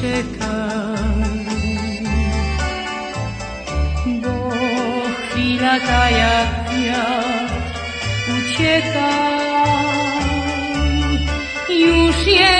czekaj, bo chwila ta jak wiatr ucieka, już jest.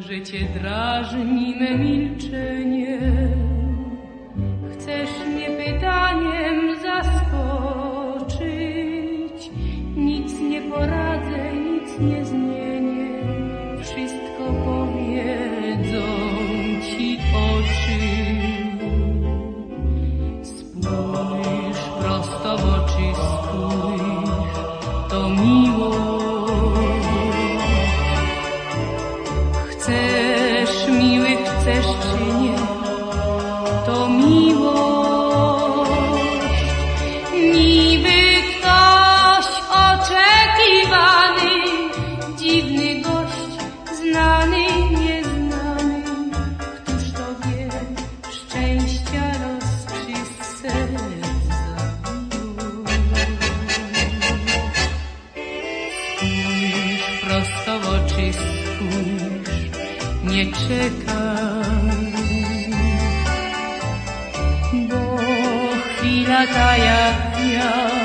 że cię drażni me milczenie. Chcesz mnie pytaniem zaskoczyć, nic nie poradzę, nic nie znam. spójrz, nie czekaj. Bo chwila ta jak ja.